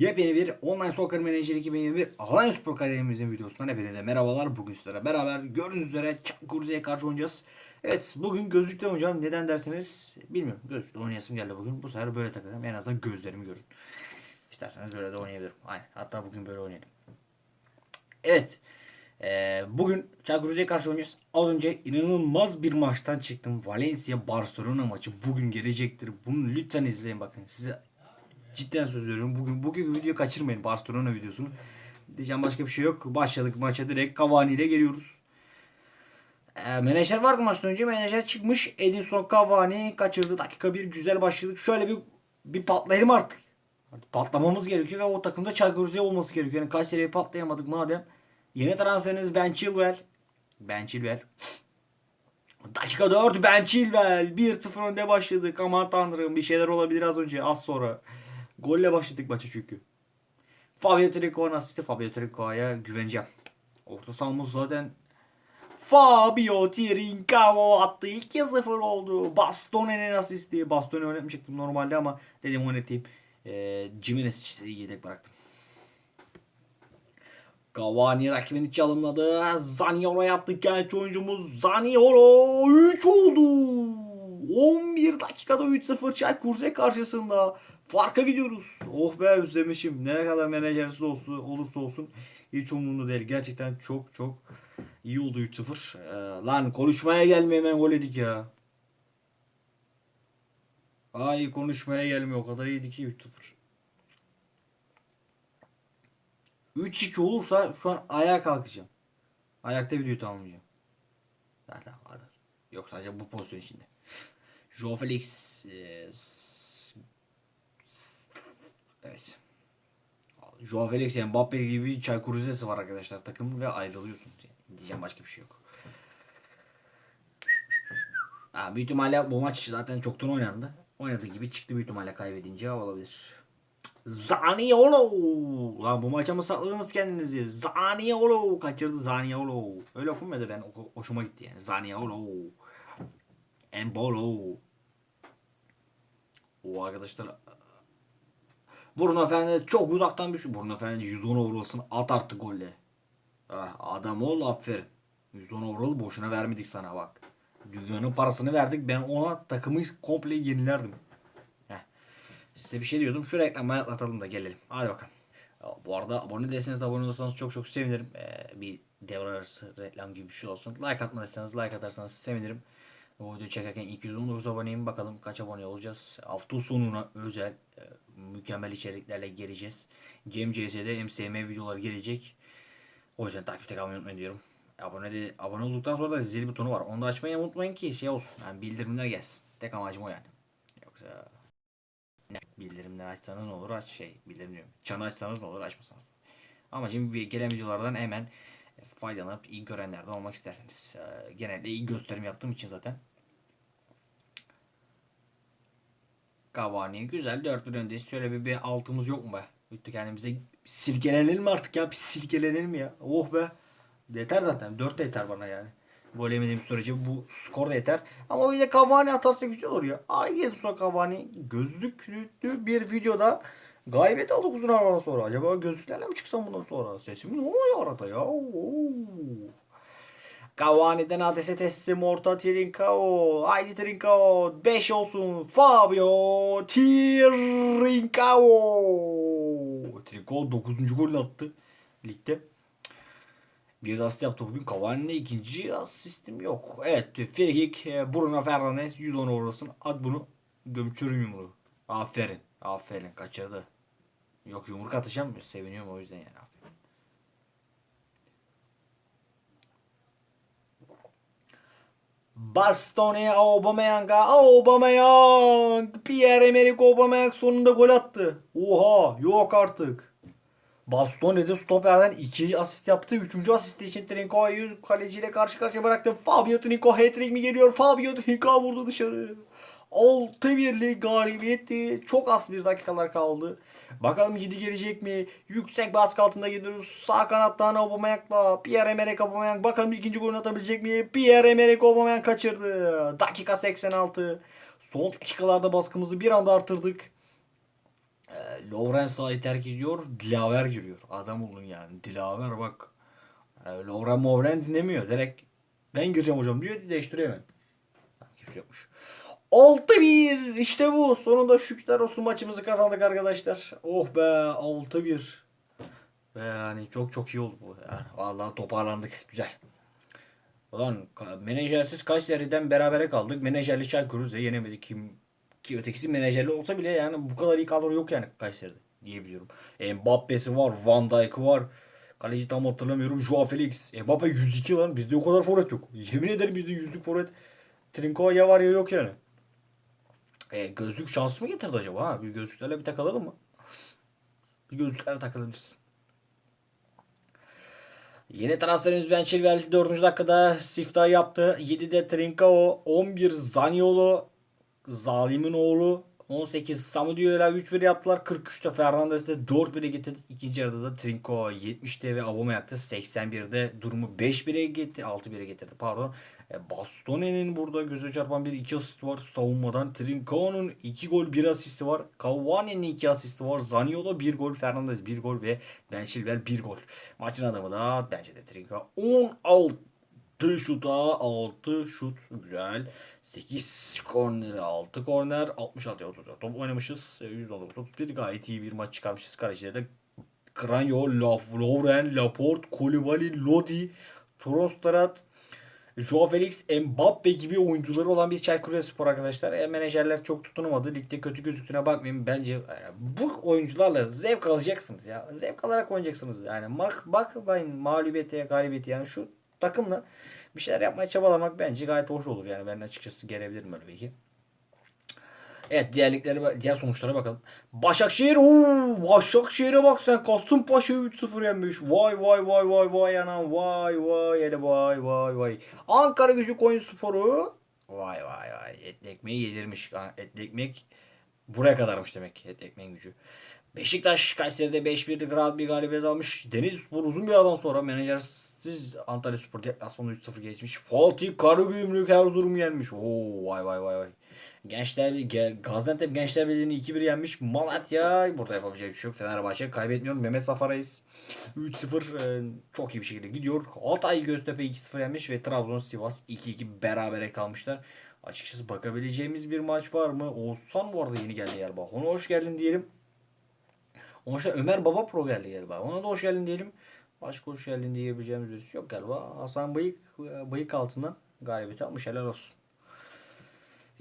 Yepyeni bir Online Soccer Manager 2021 Alliance Pro kariyerimizin videosundan hepinize merhabalar. Bugün sizlere beraber gördüğünüz üzere Çakkurze'ye karşı oynayacağız. Evet bugün gözlükle oynayacağım. Neden derseniz bilmiyorum. Gözlükle oynayasım geldi bugün. Bu sefer böyle takacağım. En azından gözlerimi görün. İsterseniz böyle de oynayabilirim. Aynen. Hatta bugün böyle oynayalım. Evet. Ee, bugün Çakkurze'ye karşı oynayacağız. Az önce inanılmaz bir maçtan çıktım. Valencia Barcelona maçı bugün gelecektir. Bunu lütfen izleyin bakın. Size Cidden söz veriyorum. Bugün bugün videoyu kaçırmayın. Barcelona videosunu. Diyeceğim başka bir şey yok. Başladık maça direkt Cavani ile geliyoruz. E, menajer vardı maçtan önce. Menajer çıkmış. Edinson Cavani kaçırdı. Dakika bir güzel başladık. Şöyle bir bir patlayalım artık. Artık patlamamız gerekiyor ve o takımda Çaykur olması gerekiyor. Yani kaç seriye patlayamadık madem. Yeni transferiniz Ben Chilwell. Ben Chilwell. Dakika 4 Ben Chilwell. 1-0 önde başladık. Aman tanrım bir şeyler olabilir az önce az sonra. Golle başladık maça çünkü. Fabio Trico'nun asisti. Fabio Trico'ya güveneceğim. Orta sahamız zaten Fabio Trincao attı. 2-0 oldu. Bastone'nin asisti. Bastone oynatmayacaktım normalde ama dedim oynatayım. E, Jimenez'i yedek bıraktım. Cavani rakibini çalımladı. Zaniolo yaptı genç oyuncumuz. Zaniolo 3 oldu. 11 dakikada 3-0 Çaykur karşısında. Farka gidiyoruz. Oh be özlemişim. Ne kadar menajersiz olsun, olursa olsun hiç umurumda değil. Gerçekten çok çok iyi oldu 3-0. Ee, lan konuşmaya gelmiyor hemen gol yedik ya. Ay konuşmaya gelmiyor. O kadar iyiydi ki 3-0. 3-2 olursa şu an ayağa kalkacağım. Ayakta videoyu tamamlayacağım. Zaten hadi. Yok sadece bu pozisyon içinde. Joe Felix e, Evet. Joao Felix yani Mbappe gibi Çaykur Rize'si var arkadaşlar takım ve ayrılıyorsun. Yani diyeceğim başka bir şey yok. Ha, büyük ihtimalle bu maç zaten çoktan oynandı. Oynadığı gibi çıktı büyük ihtimalle kaybedince olabilir. Zaniolo. Lan bu maça mı sakladınız kendinizi? Zaniolo. Kaçırdı Zaniolo. Öyle okunmuyordu ben. Hoşuma gitti yani. Zaniolo. Embolo. O arkadaşlar Bruno Fernandes çok uzaktan bir şey. Bruno Fernandes 110 eurosunu at artık golle. Ah, adam ol aferin. 110 euro boşuna vermedik sana bak. Dünyanın parasını verdik. Ben ona takımı komple yenilerdim. Heh. Size bir şey diyordum. Şu reklamı atlatalım da gelelim. Hadi bakalım. Bu arada abone değilseniz abone olursanız çok çok sevinirim. Ee, bir devre arası reklam gibi bir şey olsun. Like atmadıysanız like atarsanız sevinirim. Bu videoyu çekerken 219 aboneyim. Bakalım kaç abone olacağız. Hafta sonuna özel e, mükemmel içeriklerle geleceğiz. Cem CS'de MSM videoları gelecek. O yüzden takipte kalmayı unutmayın diyorum. Abone, de, abone olduktan sonra da zil butonu var. Onu da açmayı unutmayın ki şey olsun. Yani bildirimler gelsin. Tek amacım o yani. Yoksa ne? bildirimler açsanız ne olur aç şey bildirim diyorum. Çanı açsanız ne olur açmasanız. Amacım gelen videolardan hemen faydalanıp iyi görenlerden olmak isterseniz. E, genelde iyi gösterim yaptığım için zaten. Cavani güzel 4-1 öndeyiz. Şöyle bir, bir altımız yok mu be? Bitti kendimize silkelenelim artık ya? Bir silkelenelim ya. Oh be. Yeter zaten. 4 de yeter bana yani. Gol yemediğim sürece bu skor da yeter. Ama bir de Cavani atarsa güzel olur ya. Ay Edson Cavani gözlüklü bir videoda galibiyet aldık uzun aradan sonra. Acaba gözlüklerle mi çıksam bundan sonra? Sesimiz oluyor arada ya? Oo. Cavani'den adrese teslim orta Trincao. Haydi Trincao. 5 olsun. Fabio Trincao. Trincao 9. gol attı ligde. Bir de asist yaptı bugün. Cavani'de ikinci asistim yok. Evet. Frikik Bruno Fernandes 110 orasın. At bunu. Gömçürüm yumruğu. Aferin. Aferin. Kaçırdı. Yok yumruk atacağım. Seviniyorum o yüzden yani. Aferin. Bastoni Aubameyang'a Aubameyang Pierre-Emerick Aubameyang sonunda gol attı. Oha yok artık. Bastone'de stoperden 2 asist yaptı. 3. asisti için Trinco'yu kaleciyle karşı karşıya bıraktı. Fabio Trinco hat-trick mi geliyor? Fabio Trinco vurdu dışarı. 6-1'lik galibiyetti. Çok az bir dakikalar kaldı. Bakalım 7 gelecek mi? Yüksek baskı altında gidiyoruz. Sağ kanattan Aubameyang'la Pierre-Emerick Aubameyang. Bakalım ikinci golünü atabilecek mi? Pierre-Emerick Aubameyang kaçırdı. Dakika 86. Son dakikalarda baskımızı bir anda artırdık. E, Lovren sahayı terk ediyor. Dilaver giriyor. Adam olun yani. Dilaver bak. E, Lovren Movren dinlemiyor. Direkt ben gireceğim hocam diyor. Değiştiriyor hemen. Yokmuş. 6-1 işte bu. Sonunda şükürler olsun maçımızı kazandık arkadaşlar. Oh be 6-1. Ve yani çok çok iyi oldu bu. Yani vallahi toparlandık. Güzel. Ulan menajersiz Kayseri'den berabere kaldık. Menajerli Çaykur'u da yenemedik. Kim, ki ötekisi menajerli olsa bile yani bu kadar iyi kadro yok yani Kayseri'de diyebiliyorum. Mbappe'si var, Van Dijk'ı var. Kaleci tam hatırlamıyorum. Joao Felix. Mbappe 102 lan. Bizde o kadar forvet yok. Yemin ederim bizde yüzlük forvet. Trinko ya var ya yok yani. E, gözlük şans mı getirdi acaba? Ha? Bir gözlüklerle bir takılalım mı? Bir gözlüklerle takılabilirsin. Yeni transferimiz Ben Chilwell 4. dakikada siftah yaptı. 7'de Trincao, 11 Zaniolo, Zalim'in oğlu, 18 Samudio'yla 3-1 yaptılar. 43'te Fernandes'te 4-1'e getirdi. İkinci yarıda da Trincao 70'te ve Aubameyang'da 81'de durumu 5-1'e getirdi. 6-1'e getirdi pardon. E, Bastone'nin burada göze çarpan bir iki asist var savunmadan. Trincao'nun 2 gol 1 asisti var. Cavani'nin 2 asisti var. Zaniolo 1 gol, Fernandes 1 gol ve Ben Chilwell 1 gol. Maçın adamı da bence de Trincao. 16 şuta 6 şut güzel. 8 korneri 6 korner 66 34 top oynamışız. E, %19 31 gayet iyi bir maç çıkarmışız. Kalecileri de Kranyo, Lovren, Laporte, Koulibaly, Lodi, Trostarat, Joao Felix, Mbappe gibi oyuncuları olan bir Çaykur Rizespor arkadaşlar. E, menajerler çok tutunamadı. Ligde kötü gözüktüğüne bakmayın. Bence bu oyuncularla zevk alacaksınız ya. Zevk alarak oynayacaksınız. Yani bak bakmayın mağlubiyete, galibiyete yani şu takımla bir şeyler yapmaya çabalamak bence gayet hoş olur. Yani ben açıkçası gelebilirim öyle belki. Evet diğerlikleri diğer sonuçlara bakalım. Başakşehir ooo Başakşehir'e bak sen Kasımpaşa 3-0 yenmiş. Vay vay vay vay vay anam vay vay hele vay vay vay. Ankara Gücü Konya Sporu vay vay vay etli ekmeği yedirmiş. Etli ekmek buraya kadarmış demek etli ekmeğin gücü. Beşiktaş Kayseri'de 5-1'lik rahat bir galibiyet almış. Denizlispor uzun bir aradan sonra menajersiz Antalya Spor deplasmanı 3-0 geçmiş. Fatih Karagümrük Erzurum'u yenmiş. Oo vay vay vay vay. Gençler Ge- Gaziantep Gençler Birliği'ni 2-1 yenmiş. Malatya burada yapabileceği bir şey yok. Fenerbahçe kaybetmiyor. Mehmet Safarayız 3-0 e, çok iyi bir şekilde gidiyor. Altay Göztepe 2-0 yenmiş ve Trabzon Sivas 2-2 berabere kalmışlar. Açıkçası bakabileceğimiz bir maç var mı? Oğuzhan bu arada yeni geldi galiba. Ona hoş geldin diyelim. Onun dışında Ömer Baba Pro geldi galiba. Ona da hoş geldin diyelim. Başka hoş geldin diyebileceğimiz birisi yok galiba. Hasan Bıyık, bıyık altından galibiyeti almış. Helal olsun.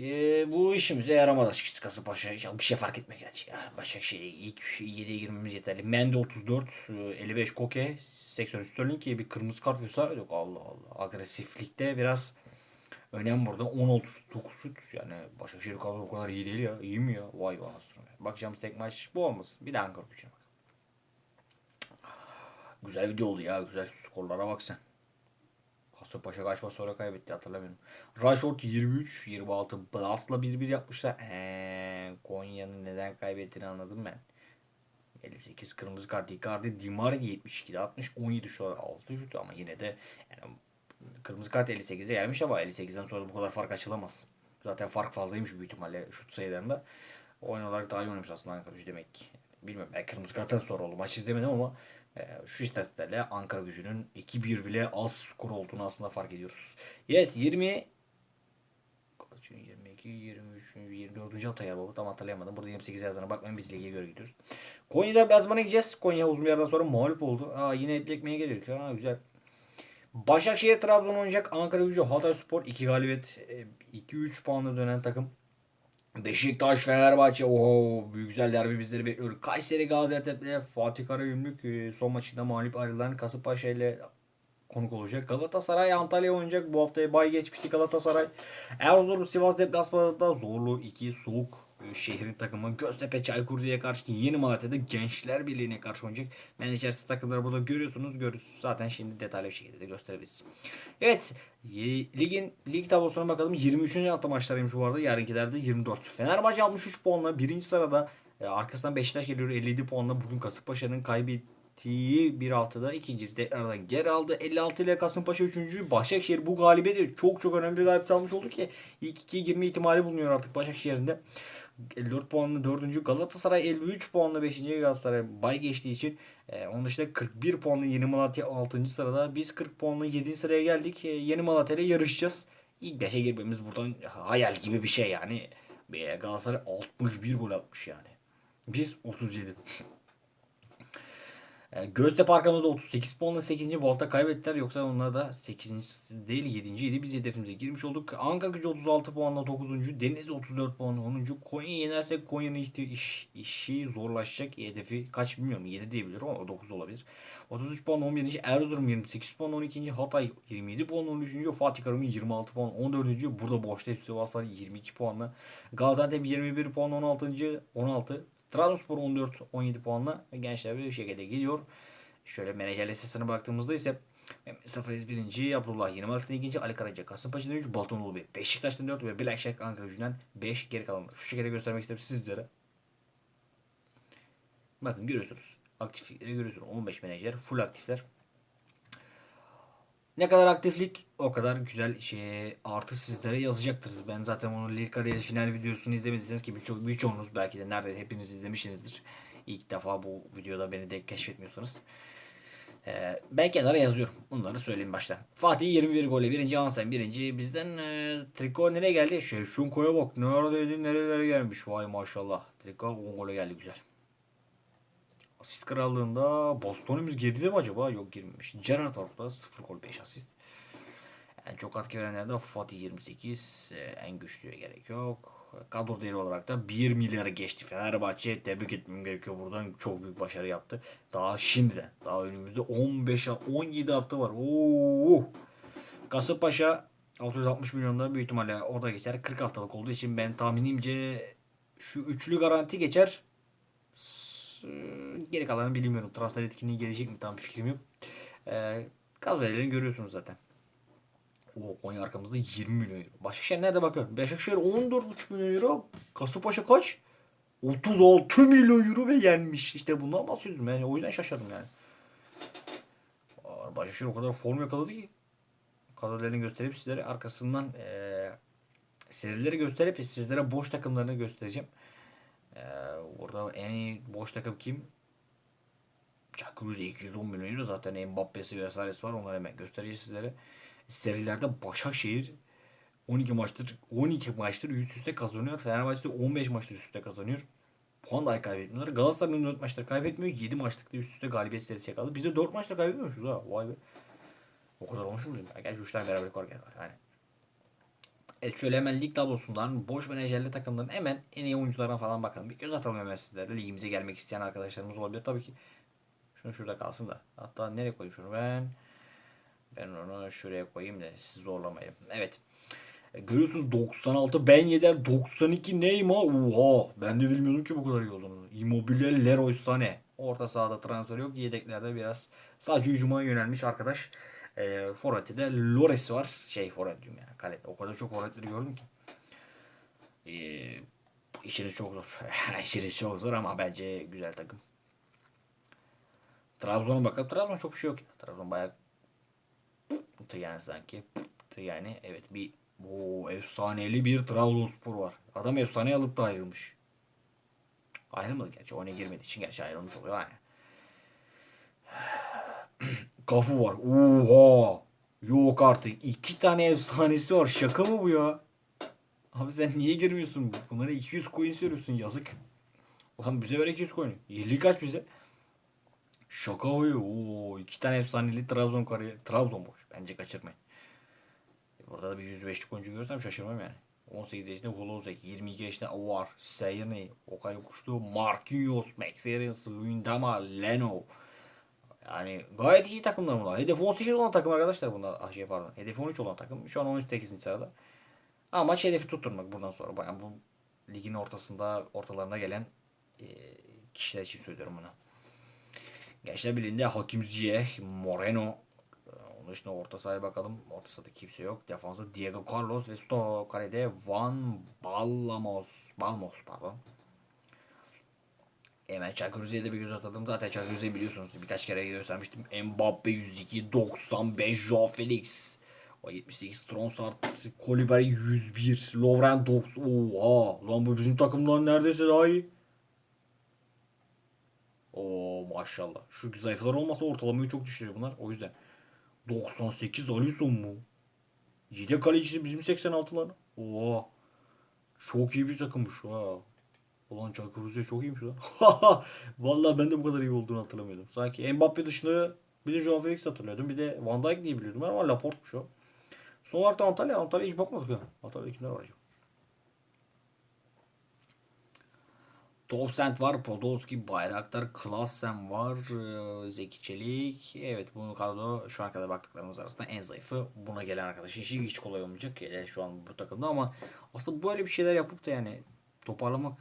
Ee, bu işimize yaramadı açıkçası Kasımpaşa. Ya bir şey fark etmek gerçi ya. Başakşehir ilk 7'ye girmemiz yeterli. Mende 34, e, 55 Koke, 83 Sterling ki bir kırmızı kart vesaire yok. Allah Allah. Agresiflikte biraz önem burada. 16 şut, 9 şut. Yani Başakşehir kadro o kadar iyi değil ya. İyi mi ya? Vay be anasını. Bakacağımız tek maç bu olmasın. Bir de Ankara gücüne. Güzel video oldu ya. Güzel skorlara bak sen. Kasımpaşa kaç maç sonra kaybetti hatırlamıyorum. Rashford 23, 26 Blas'la 1-1 yapmışlar. Eee, Konya'nın neden kaybettiğini anladım ben. 58 kırmızı kart Icardi, Dimar 72'de 60, 17 şu an 6 şut ama yine de yani kırmızı kart 58'e gelmiş ama 58'den sonra bu kadar fark açılamaz. Zaten fark fazlaymış büyük ihtimalle şut sayılarında. Oyun olarak daha iyi oynamış aslında Ankara gücü demek ki. Bilmiyorum ben kırmızı karttan sonra oldu. Maç izlemedim ama şu istatistiklerle Ankara gücünün 2-1 bile az skor olduğunu aslında fark ediyoruz. Evet 20 kaç, 22, 23, 24. hafta ya baba tam hatırlayamadım. Burada 28 yazdığına bakmayın biz lige göre gidiyoruz. Konya deplasmana gideceğiz. Konya uzun bir yerden sonra mağlup oldu. Aa, yine etli ekmeğe geliyor ki. Güzel. Başakşehir Trabzon oynayacak. Ankara gücü Hatay Spor 2 galibiyet 2-3 puanla dönen takım. Beşiktaş Fenerbahçe oho büyük güzel derbi bizleri bekliyor. Kayseri Gaziantep'te Fatih Karagümrük e, son maçında mağlup ayrılan Kasımpaşa ile konuk olacak. Galatasaray Antalya oynayacak. Bu haftaya bay geçmişti Galatasaray. Erzurum Sivas deplasmanında zorlu 2 soğuk şehrin takımı Göztepe Çaykur karşı Yeni Malatya'da Gençler Birliği'ne karşı oynayacak. Menajersiz takımları burada görüyorsunuz. Görüyorsunuz. Zaten şimdi detaylı bir şekilde de gösterebiliriz. Evet. Ligin lig tablosuna bakalım. 23. hafta maçlarıymış bu arada. Yarınkilerde 24. Fenerbahçe 63 puanla birinci sırada. E, arkasından Beşiktaş geliyor 57 puanla. Bugün Kasımpaşa'nın kaybettiği bir haftada ikinci tekrardan geri aldı. 56 ile Kasımpaşa 3. Başakşehir bu galibiyeti çok çok önemli bir galibiyet almış oldu ki ilk ikiye girme ihtimali bulunuyor artık Başakşehir'in de. 54 puanlı 4. Galatasaray 53 puanlı 5. Galatasaray bay geçtiği için e, onun dışında 41 puanlı Yeni Malatya 6. sırada. Biz 40 puanlı 7. sıraya geldik. E, Yeni Malatya ile yarışacağız. İlk 5'e girmemiz buradan hayal gibi bir şey yani. E, Galatasaray 61 gol atmış yani. Biz 37. E, Göztepe arkamızda 38 puanla 8. bu hafta kaybettiler. Yoksa onlar da 8. değil 7. idi. Biz hedefimize girmiş olduk. Ankara gücü 36 puanla 9. Denizli 34 puanla 10. Konya yenersek Konya'nın iş, işi zorlaşacak. Hedefi kaç bilmiyorum. 7 diyebilirim ama 9 olabilir. 33 puan 11. Erzurum 28 puan 12. Hatay 27 puan 13. Fatih Karagümrük 26 puan 14. Burada boşta Sivas var 22 puanla. Gaziantep 21 puan 16. 16. Trabzonspor 14 17 puanla gençler bir şekilde geliyor. Şöyle menajer listesine baktığımızda ise Safariz 1. Abdullah Yeni Malatya 2. Ali Karaca Kasımpaşa'dan 3. Baltonoğlu 1. Beşiktaş'tan 4 ve Blackjack Ankara gücünden 5 geri kalanlar. Şu şekilde göstermek istedim sizlere. Bakın görüyorsunuz. Aktiflikleri görüyorsunuz. 15 menajer full aktifler. Ne kadar aktiflik o kadar güzel şey artı sizlere yazacaktır. Ben zaten onun Lille kariyeri final videosunu izlemediyseniz ki birçok birçoğunuz belki de neredeyse hepiniz izlemişsinizdir. İlk defa bu videoda beni de keşfetmiyorsanız. Ee, ben kenara yazıyorum. Bunları söyleyeyim baştan. Fatih 21 golle birinci Hansen birinci. Bizden e, triko nereye geldi? Şevşunko'ya bak. Neredeydi nerelere gelmiş. Vay maşallah. Triko 10 gole geldi güzel. Asist krallığında Boston'umuz geride mi acaba? Yok girmemiş. Gerrard var burada. 0 gol 5 asist. En çok katkı verenlerde Fatih 28. Ee, en güçlüye gerek yok. Kadro değeri olarak da 1 milyarı geçti. Fenerbahçe tebrik etmem gerekiyor buradan. Çok büyük başarı yaptı. Daha şimdiden. Daha önümüzde 15 17 hafta var. Oo. Kasımpaşa 660 milyonda büyük ihtimalle orada geçer. 40 haftalık olduğu için ben tahminimce şu üçlü garanti geçer. Geri kalanını bilmiyorum. Transfer etkinliği gelecek mi tam fikrim yok. Ee, kadrolarını görüyorsunuz zaten. O Konya arkamızda 20 milyon euro. Başakşehir nerede bakıyorum? Başakşehir 14,5 milyon euro. Kasımpaşa kaç? 36 milyon euro ve yenmiş. İşte bundan bahsediyorum. Yani o yüzden şaşırdım yani. Başakşehir o kadar form yakaladı ki. Kadrolarını gösterip sizlere arkasından eee serileri gösterip sizlere boş takımlarını göstereceğim. Eee burada en iyi boş takım kim? Çakırüz'e 210 milyon euro zaten Mbappe'si vesairesi var. Onları hemen göstereceğiz sizlere. Serilerde Başakşehir 12 maçtır 12 maçtır üst üste kazanıyor. Fenerbahçe de 15 maçtır üst üste kazanıyor. Puan dahi kaybetmiyorlar. Galatasaray'ın 4 maçtır kaybetmiyor. 7 maçlıkta üst üste galibiyet serisi yakaladı. Biz de 4 maçta kaybetmiyormuşuz ha. Vay be. O kadar olmuş mu? Gerçi 3 tane beraberlik var galiba. Yani. Evet şöyle hemen lig tablosundan boş menajerli takımların hemen en iyi oyuncularına falan bakalım. Bir göz atalım hemen sizlere. Ligimize gelmek isteyen arkadaşlarımız olabilir tabii ki. Şunu şurada kalsın da. Hatta nereye koyayım şunu ben? Ben onu şuraya koyayım da sizi zorlamayayım. Evet. E, Görüyorsunuz 96 Ben Yedder 92 Neymar. Oha ben de bilmiyordum ki bu kadar iyi olduğunu. Immobile Leroy Sané. Orta sahada transfer yok. Yedeklerde biraz sadece hücuma yönelmiş arkadaş. E, Forvet'te de Lores var. Şey forvet diyorum yani kalede. O kadar çok forvetleri gördüm ki. E, işiniz çok zor. işiniz çok zor ama bence güzel takım. Trabzon'a bakalım. Trabzon çok bir şey yok. ya. Trabzon bayağı Pıhtı yani sanki. Pıhtı yani. Evet bir bu efsaneli bir Trabzonspor var. Adam efsane alıp da ayrılmış. Ayrılmadı gerçi. Oyuna girmediği için gerçi ayrılmış oluyor yani. Kafu var. Oha. Yok artık. iki tane efsanesi var. Şaka mı bu ya? Abi sen niye girmiyorsun? Bunlara 200 coin söylüyorsun. Yazık. Ulan bize ver 200 coin. Yıllık kaç bize? Şaka oluyor. Oo, iki tane efsaneli Trabzon kariyer. Trabzon boş. Bence kaçırmayın. E, Burada da bir 105'lik oyuncu görsem şaşırmam yani. 18 yaşında Holozek, 22 yaşında Avar, Seyirni, Okay Kuşlu, Marquinhos, Max Aarons, Luyendama, Leno. Yani gayet iyi takımlar bunlar. Hedef 18 olan takım arkadaşlar bunlar. Ah şey pardon. Hedef 13 olan takım. Şu an 13 8. sırada. Ama hedefi tutturmak buradan sonra. Yani bu ligin ortasında, ortalarında gelen e, kişiler için söylüyorum bunu. Gençler Birliği'nde Hakim Ziyech, Moreno. Onun dışında orta sahaya bakalım. Orta sahada kimse yok. Defansa Diego Carlos ve Sto kalede Van Balamos. Balmos pardon. Hemen Çakırüze'ye de bir göz atalım. Zaten Çakırüze'yi biliyorsunuz. Birkaç kere göstermiştim. Mbappe 102, 95, Joao Felix. O 78 Tronsart, Koliberi 101, Lovren 90. Oha! Lan bu bizim takımdan neredeyse daha iyi. Oo maşallah. Şu zayıflar olmasa ortalamayı çok düşürüyor bunlar. O yüzden. 98 Alisson mu? Yedek kalecisi bizim 86'lar. Oo. Çok iyi bir takımmış ha. Ulan Çaykur Rizespor çok iyiymiş lan. Vallahi ben de bu kadar iyi olduğunu hatırlamıyordum. Sanki Mbappe dışında bir de Joao Felix hatırlıyordum. Bir de Van Dijk diye biliyordum ama Laporte'muş o. Son olarak da Antalya. Antalya hiç bakmadık ya. Antalya'da kimler var acaba? Topsent var, Podolski, Bayraktar, Klassen var, e, Zeki Çelik. Evet bu kadro şu ana kadar baktıklarımız arasında en zayıfı. Buna gelen arkadaş işi hiç kolay olmayacak ya şu an bu takımda ama aslında böyle bir şeyler yapıp da yani toparlamak,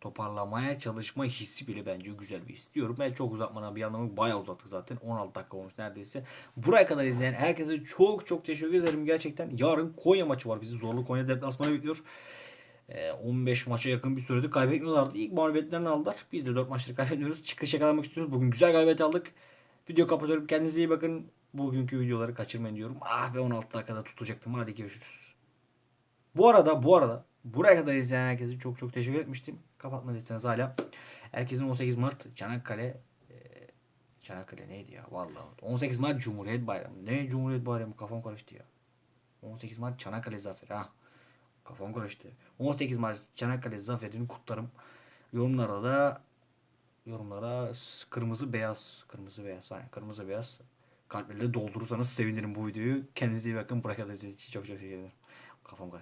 toparlamaya çalışma hissi bile bence güzel bir his diyorum. Ben çok uzatmana bir anlamı bayağı uzattık zaten. 16 dakika olmuş neredeyse. Buraya kadar izleyen herkese çok çok teşekkür ederim gerçekten. Yarın Konya maçı var bizi zorlu Konya deplasmanı bekliyor. Ee, 15 maça yakın bir sürede kaybetmiyorlardı. İlk mağlubiyetlerini aldılar. Biz de 4 maçları kaybetmiyoruz. Çıkış yakalamak istiyoruz. Bugün güzel galibiyet aldık. Video kapatıyorum. Kendinize iyi bakın. Bugünkü videoları kaçırmayın diyorum. Ah be 16 dakikada tutacaktım. Hadi görüşürüz. Bu arada bu arada buraya kadar izleyen herkese çok çok teşekkür etmiştim. Kapatmadıysanız hala. Herkesin 18 Mart Çanakkale e, Çanakkale neydi ya vallahi. 18 Mart Cumhuriyet Bayramı. Ne Cumhuriyet Bayramı kafam karıştı ya. 18 Mart Çanakkale Zaferi ha. Kafam karıştı. 18 Mart Çanakkale Zaferi'ni kutlarım. Yorumlara da yorumlara kırmızı beyaz kırmızı beyaz aynen kırmızı beyaz kalplerle doldurursanız sevinirim bu videoyu. Kendinize iyi bakın. İzlediğiniz için çok çok teşekkür ederim. Kafam karıştı.